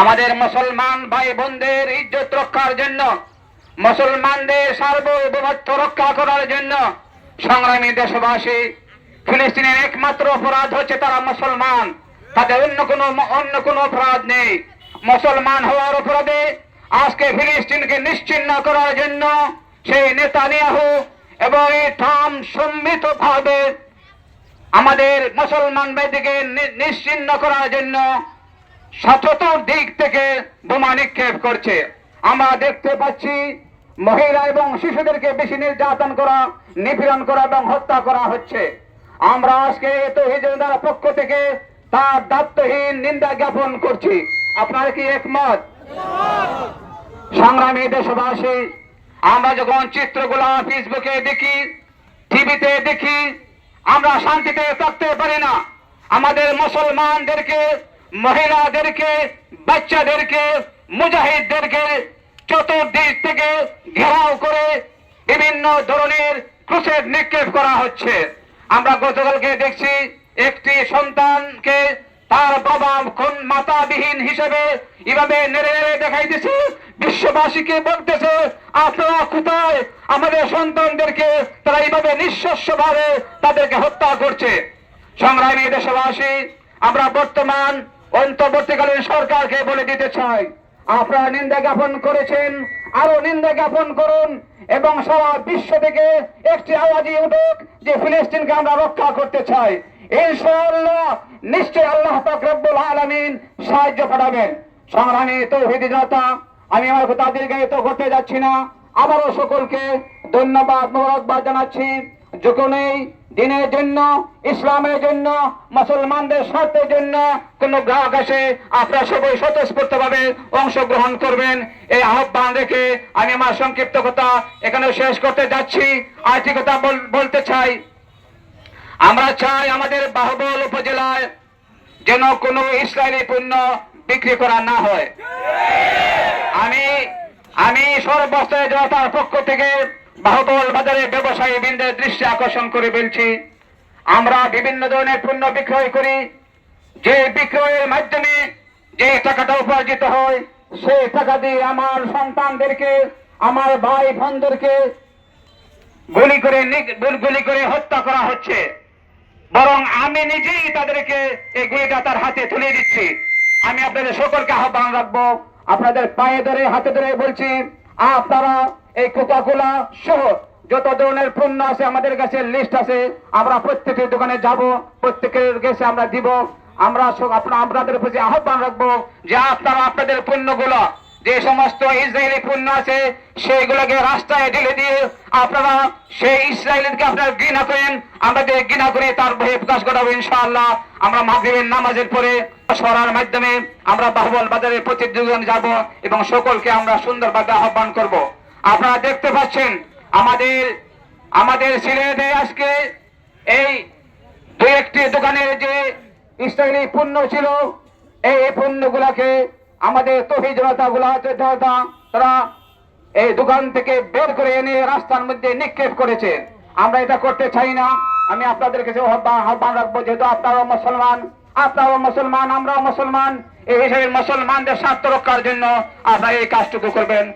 আমাদের মুসলমান ভাই বোনদের ইজ্জত রক্ষার জন্য, মুসলমানদের সার্বভৌমত্ব রক্ষা করার জন্য সংগ্রামী দেশবাসী, ফিলিস্তিনের একমাত্র অপরাধ হচ্ছে তারা মুসলমান। তাদের অন্য কোনো অন্য কোনো অপরাধ নেই। মুসলমান হওয়ার অপরাধে আজকে ফিলিস্তিনকে নিশ্চিন্ন করার জন্য সেই নেতানিয়াহু এবং এই ট্রাম্প সম্মিত ভাবে আমাদের মুসলমান নি- নিশ্চিন্ন করার জন্য সচতর দিক থেকে বোমা নিক্ষেপ করছে। আমরা দেখতে পাচ্ছি মহিলা এবং শিশুদেরকে বেশি নির্যাতন করা, নিপীড়ন করা এবং হত্যা করা হচ্ছে। আমরা আজকে তো হিজদার পক্ষ থেকে তার দায়িত্বহীন নিন্দা জ্ঞাপন করছি। আপনার কি একমত? সংগ্রামী দেশবাসী, আমরা যখন চিত্রগুলা ফেসবুকে দেখি, টিভিতে দেখি, আমরা শান্তিতে থাকতে পারি না। আমাদের মুসলমানদেরকে মহিলাদেরকে, বাচ্চাদেরকে, মুজাহিদদেরকে চতুর্দিক থেকে ঘেরাও করে বিভিন্ন ধরনের ক্রুসেড নিক্ষেপ করা হচ্ছে। আমরা গতকালকে দেখছি একটি সন্তানকে তার বাবা কোন মাতাবিহীন হিসেবে এভাবে নেড়ে নেড়ে দেখাই দেখাইতেছে। বিশ্ববাসীকে বলতেছে, আপনারা কোথায়? আমাদের সন্তানদেরকে তারা এইভাবে নিঃশস্য ভাবে তাদেরকে হত্যা করছে। সংগ্রামী দেশবাসী, আমরা বর্তমান অন্তর্বর্তীকালীন সরকারকে বলে দিতে চাই। আপনারা নিন্দা জ্ঞাপন করেছেন, আরও নিন্দা জ্ঞাপন করুন এবং সারা বিশ্ব থেকে একটি আওয়াজই উঠুক যে ফিলিস্তিনকে আমরা রক্ষা করতে চাই। ইনশাআল্লাহ নিশ্চয় আল্লাহ রব্বুল আলামিন সাহায্য পাঠাবেন সংগ্রামী তৌহিদি জনতা, আমি আমার কথা দীর্ঘায়িত করতে যাচ্ছি না। আবারও সকলকে ধন্যবাদ মোবারকবাদ জানাচ্ছি। যখন এই দিনের জন্য, ইসলামের জন্য, মুসলমানদের স্বার্থের জন্য কোন গ্রাহক আসে আপনারা সবাই স্বতঃস্ফূর্ত ভাবে অংশগ্রহণ করবেন। এই আহ্বান রেখে আমি আমার সংক্ষিপ্ত কথা এখানে শেষ করতে যাচ্ছি। আরেকটি কথা বল- বলতে চাই। আমরা চাই আমাদের বাহবল উপজেলায় যেন কোনো ইসরায়েলি পণ্য বিক্রি করা না হয়। আমি আমি সর্বস্তরের জনতার পক্ষ থেকে বাহুবল বাজারে ব্যবসায়ী বৃন্দের দৃষ্টি আকর্ষণ করে বলছি, আমরা বিভিন্ন ধরনের পণ্য বিক্রয় করি। যে বিক্রয়ের মাধ্যমে যে টাকাটা উপার্জিত হয়, সেই টাকা দিয়ে আমার সন্তানদেরকে, আমার ভাই বোনদেরকে গুলি করে গুলি করে হত্যা করা হচ্ছে। বরং আমি নিজেই তাদেরকে এই গুলিটা তার হাতে তুলে দিচ্ছি। আমি আপনাদের সকলকে আহ্বান রাখব, আপনাদের পায়ে ধরে, হাতে ধরে বলছি, আপনারা এই কোকাকোলা সহ যত ধরনের পণ্য আছে আমাদের কাছে লিস্ট আছে, আমরা প্রত্যেকের দোকানে যাব, প্রত্যেকের কাছে আমরা দিব। আমরা আপনাদের প্রতি আহ্বান রাখব যে আপনারা আপনাদের পণ্যগুলো, যে সমস্ত ইসরায়েলি পণ্য আছে, সেইগুলোকে রাস্তায় ঢেলে দিয়ে আপনারা সেই ইসরায়েলকে আপনারা ঘৃণা করেন, আমরা যে ঘৃণা করে তার বহে প্রকাশ করাবো ইনশাআল্লাহ। আমরা মাগরিবের নামাজের পরে সরার মাধ্যমে আমরা বাহুবল বাজারে প্রতিযোগিতা যাব এবং সকলকে আমরা সুন্দরভাবে আহ্বান করব। আপনারা দেখতে পাচ্ছেন, আমাদের আমাদের সিলেটে আজকে এই দু একটি দোকানের যে ইসরায়েলি পণ্য ছিল, এই পণ্যগুলাকে আমাদের তহি জনতা গুলা জনতা তারা এই দোকান থেকে বের করে এনে রাস্তার মধ্যে নিক্ষেপ করেছে। আমরা এটা করতে চাই না। আমি আপনাদের কাছে আহ্বান রাখব, যেহেতু আপনারাও মুসলমান আপনারাও মুসলমান, আমরাও মুসলমান, এই হিসেবে মুসলমানদের স্বার্থ রক্ষার জন্য আপনারা এই কাজটুকু করবেন।